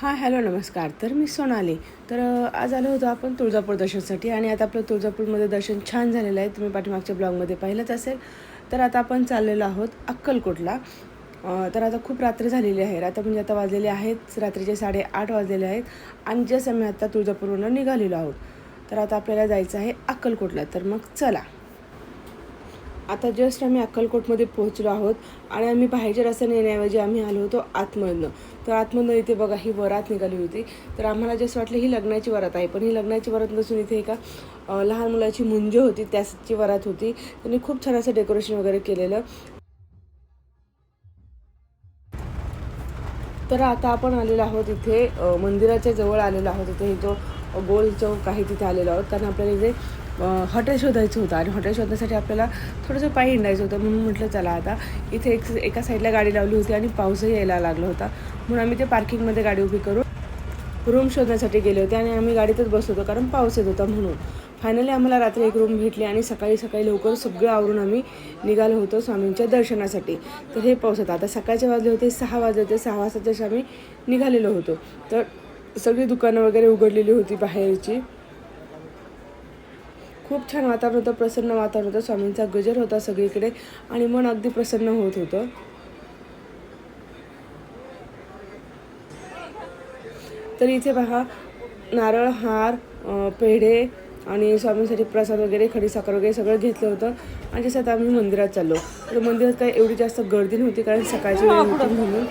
हां हॅलो नमस्कार. तर मी सोनाली. तर आज आलो होतो आपण तुळजापूर दर्शनसाठी आणि आता आपलं तुळजापूरमध्ये दर्शन छान झालेलं आहे. तुम्ही पाठीमागच्या ब्लॉगमध्ये पाहिलंच असेल. तर आता आपण चाललेलो आहोत अक्कलकोटला. तर आता खूप रात्र झालेली आहे. आता म्हणजे आता वाजलेले आहेत. रात्रीचे साडेआठ वाजलेले आहेत. आणि जस्ट आम्ही आता तुळजापूरवरून निघालेलो आहोत. तर आता आपल्याला जायचं आहे अक्कलकोटला. तर मग चला. आता जस्ट आम्ही अक्कलकोटमध्ये पोहोचलो आहोत आणि आम्ही बाहेरच्या रस्त्याने येण्याऐवजी आम्ही आलो होतो आतमधनं. तर आतमधनं इथे बघा ही वरात निघाली होती. तर आम्हाला जस्ट वाटलं ही लग्नाची वरात आहे. पण ही लग्नाची वरात नसून इथे एका लहान मुलाची मुंज होती. त्याची वरात होती. त्यांनी खूप छान असं डेकोरेशन वगैरे केलेलं. तर आता आपण आलेलो आहोत इथे मंदिराच्या जवळ आलेलो आहोत. इथे जो गोल चौक आहे तिथे आलेलो आहोत. कारण आपल्याला इथे हॉटेल शोधायचं होतं आणि हॉटेल शोधण्यासाठी आपल्याला थोडंसं पायी हिंडायचं होतं. म्हणून म्हटलं चला आता इथे एक एका साईडला गाडी लावली होती आणि पाऊसही यायला लागला होता. म्हणून आम्ही ते पार्किंगमध्ये गाडी उभी करून रूम शोधण्यासाठी गेले होते आणि आम्ही गाडीतच बसत होतो कारण पाऊस येत होता म्हणून. फायनली आम्हाला रात्री एक रूम भेटली आणि सकाळी सकाळी लवकर सगळं आवरून आम्ही निघालो होतो स्वामींच्या दर्शनासाठी. तर हे पाऊस होता. आता सकाळचे वाजले होते सहा वाजले होते सहा वाजता जसे आम्ही निघालेलो होतो. तर सगळी दुकानं वगैरे उघडलेली होती बाहेरची. खूप छान वातावरण होतं प्रसन्न वातावरण होतं. स्वामींचा गजर होता सगळीकडे आणि मन अगदी प्रसन्न होत होतं. तर इथे पहा नारळ हार पेढे आणि स्वामींसाठी प्रसाद वगैरे खडीसाखर वगैरे सगळं घेतलं होतं. आणि जसं आता आम्ही मंदिरात चाललो. तर मंदिरात काही एवढी जास्त गर्दी नव्हती कारण सकाळची वेळ होती म्हणून.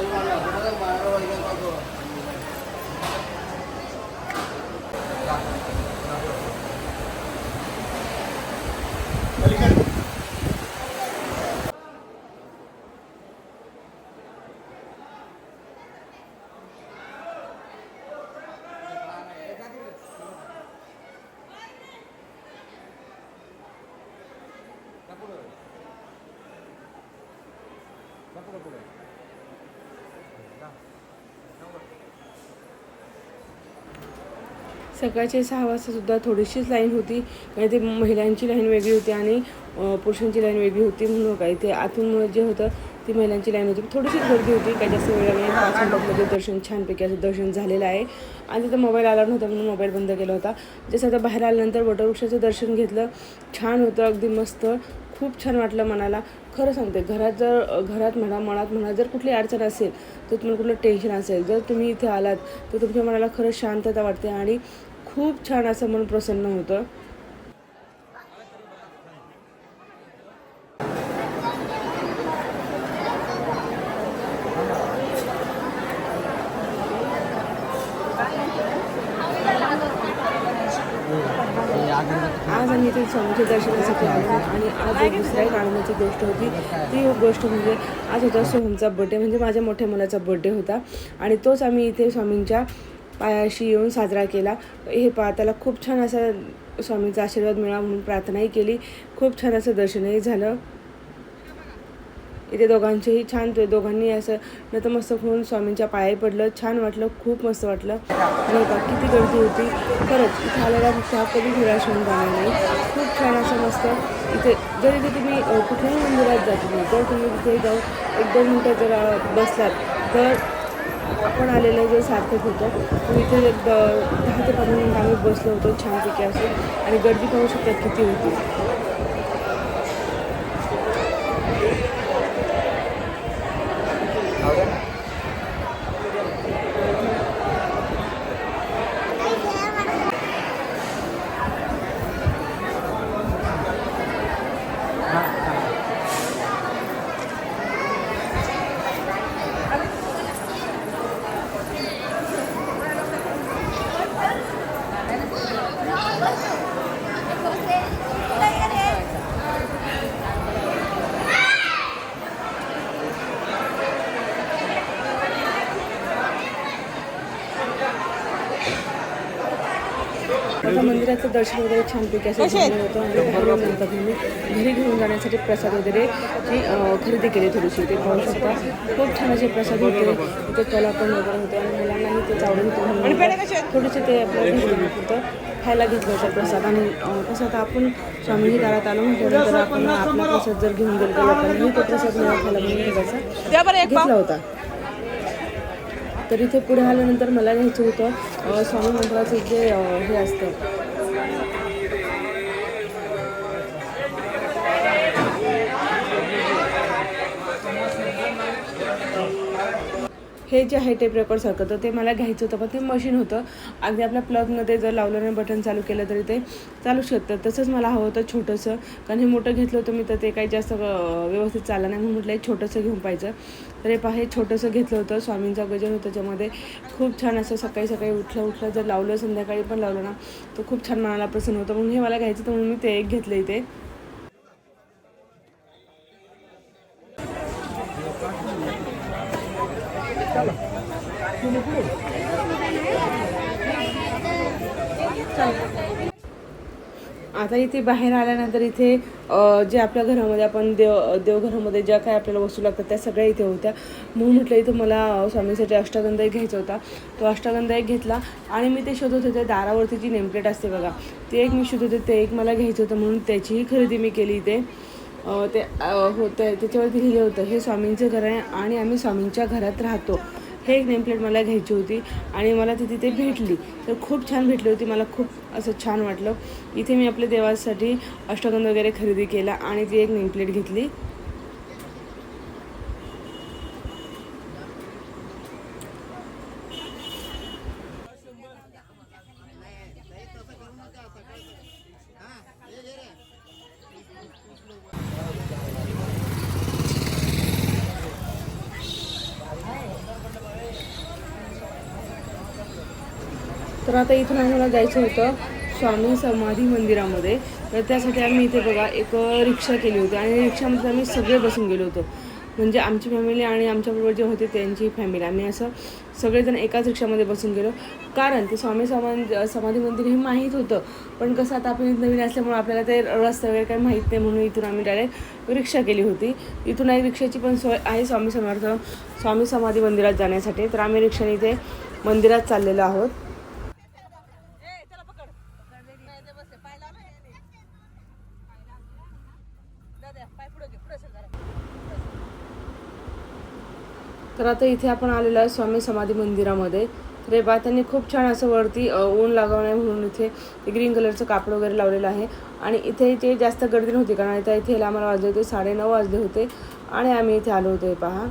Gracias. सकाळचे सहा वाजता सुद्धा थोडीशीच लाईन होती. कारण ते महिलांची लाईन वेगळी होती आणि पुरुषांची लाईन वेगळी होती म्हणून काय ते आतून जे होतं ती महिलांची लाईन होती. थोडीशीच गर्दी होती. काही जास्त वेळ नाही. पाच मिनिटामध्ये दर्शन छानपैकी असं दर्शन झालेलं आहे. आणि तिथं मोबाईल आला नव्हता म्हणून मोबाईल बंद केला होता. जसं आता बाहेर आल्यानंतर वटवृक्षाचं दर्शन घेतलं. छान होतं. अगदी मस्त. खूप छान वाटलं मनाला. खरं सांगते घरात जर घरात म्हणा मनात म्हणा जर कुठली अडचण असेल तर तुम्हाला कुठलं टेन्शन असेल जर तुम्ही इथे आलात तर तुमच्या मनाला खरंच शांतता वाटते आणि खूप छान असं मन प्रसन्न होतं आज आम्ही इथे स्वामीच्या दर्शनासाठी आलो आणि आज एक दुसऱ्या एक आनंदाची गोष्ट होती. ती गोष्ट म्हणजे आज होता सोहमचा बड्डे म्हणजे माझ्या मोठ्या मुलाचा बड्डे होता. आणि तोच आम्ही इथे स्वामींच्या पायाशी येऊन साजरा केला. हे पा त्याला खूप छान असा स्वामींचा आशीर्वाद मिळावा म्हणून प्रार्थनाही केली. खूप छान असं दर्शनही झालं. इथे दोघांचेही छान दोघांनी असं नतमस्तक होऊन स्वामींच्या पायाही पडलं. छान वाटलं खूप मस्त वाटलं. आणि बघा किती गर्दी होती. खरंच इथे आलेला हा कधी निराश होऊन जाणार नाही. खूप छान असं मस्त इथे जर इथे तुम्ही कुठल्याही मंदिरात जा तुम्ही जर तुम्ही तिथे जाऊन एक दोन मिनटं जर बसलात तर आपण आलेलं जे सार्थक होतं तर इथे द- दहा ते पंधरा मिनटं आम्ही बसलो होतो छानपैकी असं. आणि गर्दी पाहू शकतात किती होती आता मंदिराचं दर्शन वगैरे छानपैकी असं झालं होतं. आणि घरी नंतर मी घरी घेऊन जाण्यासाठी प्रसाद वगैरे अं, खरेदी केली थोडीशी ते पाहू शकता. खूप छान असे प्रसाद होते. तिथे कला पण वगैरे होते आणि मुलांनाही ते आवडत होतं म्हणून थोडेसे ते आपल्याला होतं. खायला घेतलं होतं प्रसाद. आणि कसं आता आपण स्वामीजी दारात आलो म्हटल्यानंतर आपण आपला प्रसाद जर घेऊन गेलो तर लोकांनी तो प्रसाद मला खायला म्हणून पाव घेतला होता. तर इथे पुढे आल्यानंतर मला घ्यायचं होतं स्वामी मंत्राचं जे हे असतं. हे जे आहे टेप रेकॉर्डसारखं तर ते मला घ्यायचं होतं. पण ते मशीन होतं. अगदी आपल्या प्लगमध्ये जर लावलं नाही बटन चालू केलं तरी ते चालू शकतं. तसंच मला हवं होतं छोटंसं. कारण हे मोठं घेतलं होतं मी तर ते काही जास्त व्यवस्थित चाललं नाही. म्हणून म्हटलं एक छोटंसं घेऊन पाहिजे तर हे पहा हे छोटंसं घेतलं होतं. स्वामींचा गजर होतं त्याच्यामध्ये खूप छान असं सकाळी सकाळी उठलं उठलं जर लावलं संध्याकाळी पण लावलं ना तर खूप छान मनाला प्रसन्न होतं. म्हणून हे मला घ्यायचं तर म्हणून मी ते एक घेतलं इथे आता इथे बाहेर आल्यानंतर इथे जे आपल्या घरामध्ये आपण देव देवघरामध्ये ज्या काय आपल्याला वस्तू लागतात त्या सगळ्या इथे होत्या. म्हणून म्हटलं इथं मला स्वामीसाठी अष्टगंध एक घ्यायचा होता. तो अष्टगंध एक घेतला आणि मी ते शोधत होते दारावरती जी नेमप्लेट असते बघा ते एक मी शोधत होते ते एक मला घ्यायचं होतं म्हणून त्याचीही खरेदी मी केली इथे. ते होतं त्याच्यावरती लिहिलं होतं हे स्वामींचं घर आहे आणि आम्ही स्वामींच्या घरात राहतो. हे एक नेमप्लेट मला घ्यायची होती आणि मला ती तिथे भेटली. तर खूप छान भेटली होती. मला खूप असं छान वाटलं. इथे मी आपल्या देवासाठी अष्टगंध वगैरे खरेदी केला आणि ती एक नेमप्लेट घेतली तर आता इथून आम्हाला जायचं होतं स्वामी समाधी मंदिरामध्ये. तर त्यासाठी आम्ही इथे बघा एक रिक्षा केली होती. आणि रिक्षामध्ये आम्ही सगळे बसून गेलो होतो. म्हणजे आमची फॅमिली आणि आमच्याबरोबर जे होते त्यांची फॅमिली आम्ही असं सगळेजण एकाच रिक्षामध्ये बसून गेलो. कारण ते स्वामी समा समाधी मंदिर हे माहीत होतं. पण कसं आता आपण नवीन असल्यामुळे आपल्याला ते रस्ता वगैरे काही माहीत नाही म्हणून इथून आम्ही डायरेक्ट रिक्षा केली होती. इथून आहे रिक्षाची पण सोय आहे स्वामी समर्थ स्वामी समाधी मंदिरात जाण्यासाठी. तर आम्ही रिक्षाने इथे मंदिरात चाललेलो आहोत ए त्याला पकड नाही ते बसते पाय लाव ना याने. दादा पाय पुढे घे पुढे सर जरा तर आता इथे आपण आलेलो आहे स्वामी समाधी मंदिरामध्ये. तर हे बा त्यांनी खूप छान असं वरती ऊन लागवणं म्हणून इथे ग्रीन कलरचं कापड वगैरे लावलेलं आहे. आणि इथे ते जास्त गर्दी नव्हती कारण आता इथे आम्हाला वाजले होते साडेनऊ वाजले होते. आणि आम्ही इथे आलो होतो हे पहा.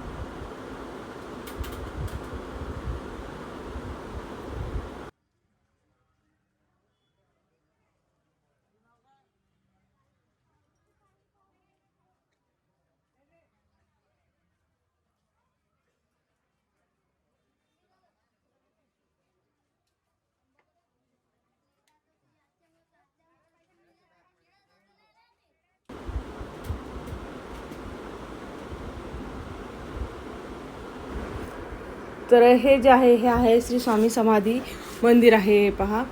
तर हे जे आहे हे आहे श्री स्वामी समाधी मंदिर आहे हे पहा.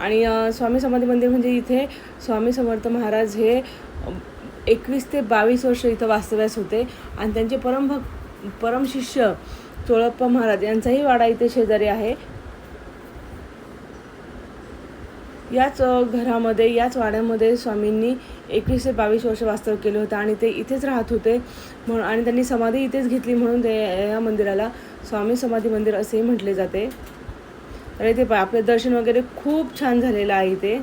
आणि स्वामी समाधी मंदिर म्हणजे इथे स्वामी समर्थ महाराज हे एकवीस ते बावीस वर्ष इथं वास्तव्यास होते. आणि त्यांचे परमभक् परमशिष्य चोळप्पा महाराज यांचाही वाडा इथे शेजारी आहे. याच घरामध्ये याच वाड्यामध्ये स्वामींनी एकवीस ते बावीस वर्ष वास्तव केलं होतं आणि ते इथेच राहत होते. म्हणून आणि त्यांनी समाधी इथेच घेतली म्हणून ते या मंदिराला स्वामी समाधी मंदिर असेही म्हटले जाते. तर इथे आपले दर्शन वगैरे खूप छान झालेलं आहे इथे.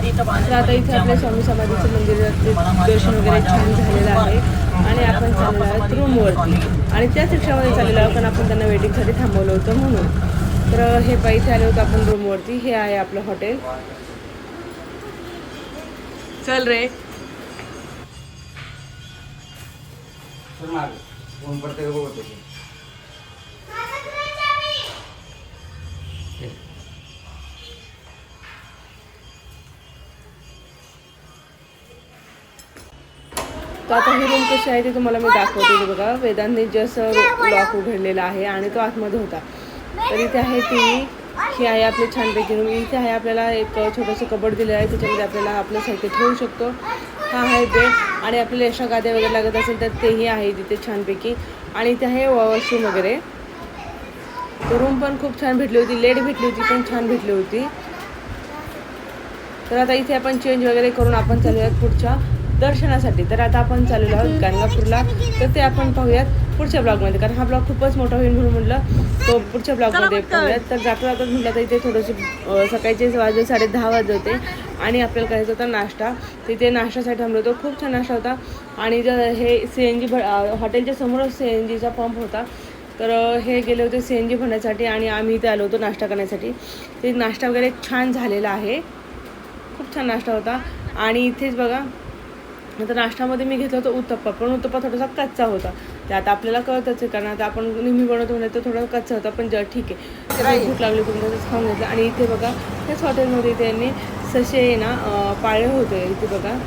तर आता इथे आपल्या स्वामी समाधीचं मंदिरातले दर्शन वगैरे छान झालेलं आहे. आणि आपण चाललेलो आहोत रूमवरती. आणि त्याच रिक्षामध्ये चाललेलो आहोत पण आपण त्यांना वेटिंगसाठी थांबवलं होतं म्हणून. तर हे पैसे आले होते आपण रूमवरती. हे आहे आपलं हॉटेल. चल रे. ऊन तर आता ही रूम कशी आहे ते तुम्हाला मी दाखवते. बघा वेदांतने जसं लॉक उघडलेला आहे आणि तो आतमध्ये होता. तर इथे आहे टी ही आहे आपली छानपैकी रूम. इथे आहे आपल्याला एक छोटंसं कबड दिलेलं आहे. त्याच्यामध्ये आपल्याला आपलं साहित्य ठेवू शकतो. हा आहे बेड आणि आपल्याला एक्स्ट्रा गाद्या वगैरे लागत असेल तर तेही आहे तिथे छानपैकी. आणि इथे आहे वॉशरूम वगैरे. तो रूम पण खूप छान भेटली होती. लेट भेटली होती पण छान भेटली होती. तर आता इथे आपण चेंज वगैरे करून आपण चालूयात पुढच्या. दर्शनासाठी. तर आता आपण चाललेलो आहोत गाणगापूरला तर ते आपण पाहूयात पुढच्या ब्लॉगमध्ये. कारण हा ब्लॉग खूपच मोठा होईल म्हणून म्हटलं तो पुढच्या ब्लॉगमध्ये पाहूयात. तर जाता जाता म्हटलं तर इथे थोडंसं सकाळचे वाजले साडे दहा वाजले होते आणि आपल्याला करायचा होता नाश्ता. तिथे नाश्त्यासाठी थांबलो होतो. खूप छान नाश्ता होता. आणि जर हे सी एन जी हॉटेलच्या समोरच सी एन जीचा पंप होता. तर हे गेले होते सी एन जी भरण्यासाठी आणि आम्ही इथे आलो होतो नाश्ता करण्यासाठी. ते नाश्ता वगैरे छान झालेला आहे. खूप छान नाश्ता होता. आणि इथेच बघा नंतर नाश्त्यामध्ये मी घेतला होता उत्तप्पा पण उत्तप्पा थोडासा कच्चा होता. ते आता आपल्याला कळतच आहे कारण आता आपण नेहमी बनवतो म्हणजे तो थोडा कच्चा होता पण जर ठीक आहे. भूक लागली तुम्ही तसंच खाऊन घेतलं. आणि इथे बघा त्याच हॉटेलमध्ये त्यांनी ससे आहे ना पाळे होते इथे बघा.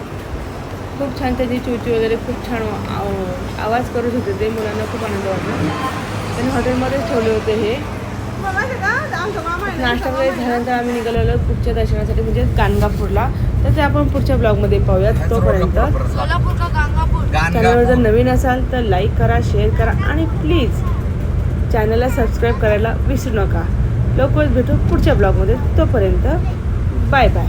खूप छान त्याची चुची वगैरे खूप छान आव- आवाज करत होते. ते मुलांना खूप आनंद वाटला. त्यांनी हॉटेलमध्येच ठेवले होते हे. नाश्ता वगैरे झाल्यानंतर आम्ही निघालेलो पुढच्या दर्शनासाठी म्हणजे गाणगापूरला. तर ते आपण पुढच्या ब्लॉगमध्ये पाहूयात तोपर्यंत. चॅनलवर जर नवीन असाल तर लाईक करा शेअर करा आणि प्लीज चॅनलला सबस्क्राईब करायला विसरू नका. लवकरच भेटू पुढच्या ब्लॉगमध्ये. तोपर्यंत बाय बाय